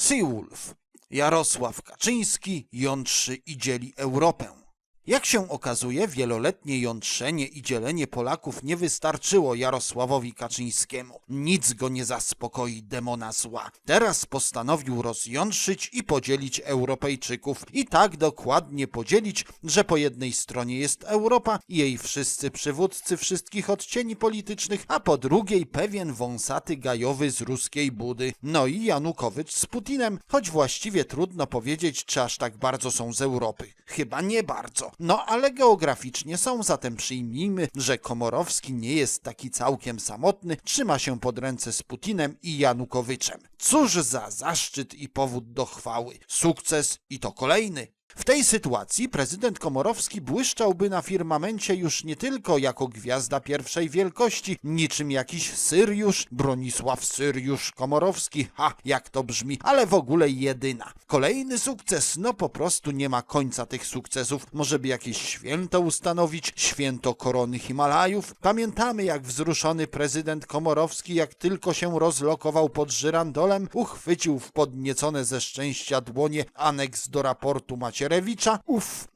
Seawolf. Jarosław Kaczyński jątrzy i dzieli Europę. Jak się okazuje, wieloletnie jątrzenie i dzielenie Polaków nie wystarczyło Jarosławowi Kaczyńskiemu. Nic go nie zaspokoi demona zła. Teraz postanowił rozjątrzyć i podzielić Europejczyków. I tak dokładnie podzielić, że po jednej stronie jest Europa i jej wszyscy przywódcy wszystkich odcieni politycznych, a po drugiej pewien wąsaty gajowy z ruskiej budy. No i Janukowycz z Putinem, choć właściwie trudno powiedzieć, czy aż tak bardzo są z Europy. Chyba nie bardzo. No ale geograficznie są, zatem przyjmijmy, że Komorowski nie jest taki całkiem samotny, trzyma się pod ręce z Putinem i Janukowiczem. Cóż za zaszczyt i powód do chwały. Sukces i to kolejny. W tej sytuacji prezydent Komorowski błyszczałby na firmamencie już nie tylko jako gwiazda pierwszej wielkości, niczym jakiś Syriusz, Bronisław Syriusz Komorowski, ha, jak to brzmi, ale w ogóle jedyna. Kolejny sukces, no po prostu nie ma końca tych sukcesów. Może by jakieś święto ustanowić, święto korony Himalajów. Pamiętamy jak wzruszony prezydent Komorowski, jak tylko się rozlokował pod żyrandolem, uchwycił w podniecone ze szczęścia dłonie aneks do raportu Macierewicza,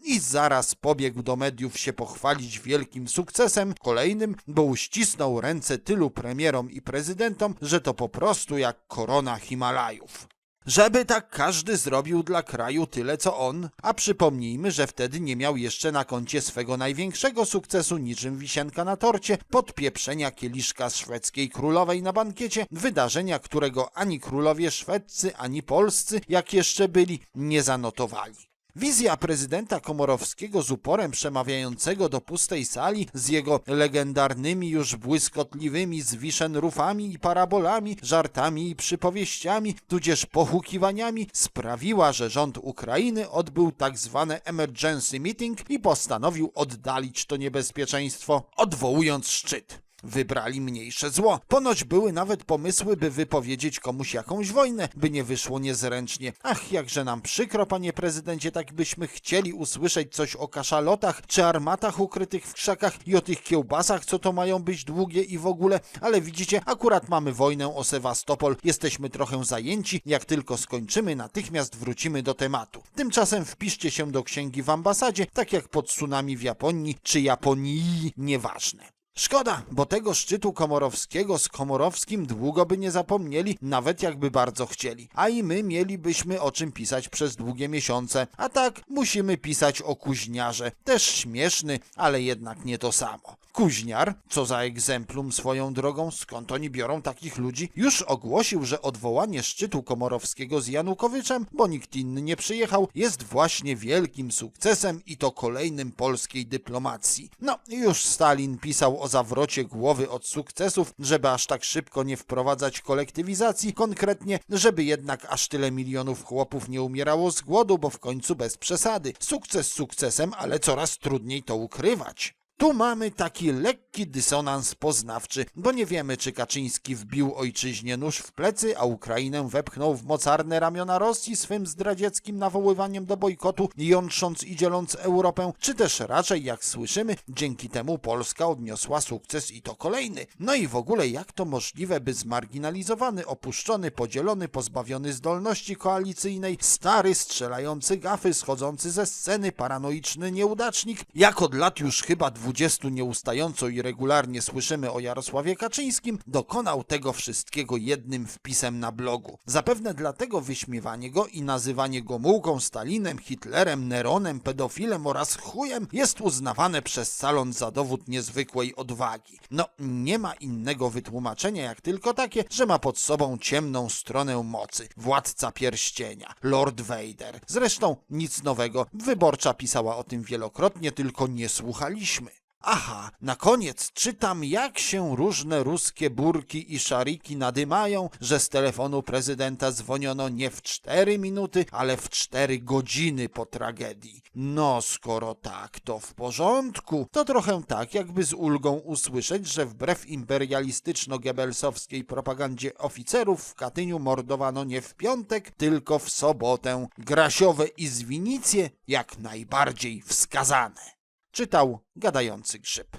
i zaraz pobiegł do mediów się pochwalić wielkim sukcesem, kolejnym, bo uścisnął ręce tylu premierom i prezydentom, że to po prostu jak korona Himalajów. Żeby tak każdy zrobił dla kraju tyle co on, a przypomnijmy, że wtedy nie miał jeszcze na koncie swego największego sukcesu niczym wisienka na torcie, podpieprzenia kieliszka szwedzkiej królowej na bankiecie, wydarzenia, którego ani królowie szwedzcy, ani polscy, jak jeszcze byli, nie zanotowali. Wizja prezydenta Komorowskiego z uporem przemawiającego do pustej sali, z jego legendarnymi już błyskotliwymi zwischen-rufami i parabolami, żartami i przypowieściami, tudzież pohukiwaniami, sprawiła, że rząd Ukrainy odbył tak zwane emergency meeting i postanowił oddalić to niebezpieczeństwo, odwołując szczyt. Wybrali mniejsze zło. Ponoć były nawet pomysły, by wypowiedzieć komuś jakąś wojnę, by nie wyszło niezręcznie. Ach, jakże nam przykro, panie prezydencie, tak byśmy chcieli usłyszeć coś o kaszalotach, czy armatach ukrytych w krzakach i o tych kiełbasach, co to mają być długie i w ogóle, ale widzicie, akurat mamy wojnę o Sewastopol, jesteśmy trochę zajęci, jak tylko skończymy, natychmiast wrócimy do tematu. Tymczasem wpiszcie się do księgi w ambasadzie, tak jak pod tsunami w Japonii, czy Japonii, nieważne. Szkoda, bo tego szczytu komorowskiego z Komorowskim długo by nie zapomnieli, nawet jakby bardzo chcieli. A i my mielibyśmy o czym pisać przez długie miesiące. A tak musimy pisać o kuźniarze. Też śmieszny, ale jednak nie to samo. Kuźniar, co za egzemplum swoją drogą, skąd oni biorą takich ludzi, już ogłosił, że odwołanie szczytu komorowskiego z Janukowiczem, bo nikt inny nie przyjechał, jest właśnie wielkim sukcesem i to kolejnym polskiej dyplomacji. No, już Stalin pisał o zawrocie głowy od sukcesów, żeby aż tak szybko nie wprowadzać kolektywizacji, konkretnie, żeby jednak aż tyle milionów chłopów nie umierało z głodu, bo w końcu bez przesady. Sukces sukcesem, ale coraz trudniej to ukrywać. Tu mamy taki lekki dysonans poznawczy, bo nie wiemy, czy Kaczyński wbił ojczyźnie nóż w plecy, a Ukrainę wepchnął w mocarne ramiona Rosji swym zdradzieckim nawoływaniem do bojkotu, jątrząc i dzieląc Europę, czy też raczej, jak słyszymy, dzięki temu Polska odniosła sukces i to kolejny. No i w ogóle jak to możliwe, by zmarginalizowany, opuszczony, podzielony, pozbawiony zdolności koalicyjnej, stary, strzelający gafy, schodzący ze sceny, paranoiczny nieudacznik, jak od lat już chyba 20 nieustająco i regularnie słyszymy o Jarosławie Kaczyńskim, dokonał tego wszystkiego jednym wpisem na blogu. Zapewne dlatego wyśmiewanie go i nazywanie go mułką, Stalinem, Hitlerem, Neronem, pedofilem oraz chujem jest uznawane przez salon za dowód niezwykłej odwagi. No, nie ma innego wytłumaczenia jak tylko takie, że ma pod sobą ciemną stronę mocy, władca pierścienia, Lord Vader. Zresztą nic nowego, wyborcza pisała o tym wielokrotnie, tylko nie słuchaliśmy. Aha, na koniec czytam, jak się różne ruskie burki i szariki nadymają, że z telefonu prezydenta dzwoniono nie w cztery minuty, ale w cztery godziny po tragedii. No, skoro tak, to w porządku. To trochę tak, jakby z ulgą usłyszeć, że wbrew imperialistyczno-gebelsowskiej propagandzie oficerów w Katyniu mordowano nie w piątek, tylko w sobotę. Grasiowe i zwinicje jak najbardziej wskazane. Czytał gadający grzyb.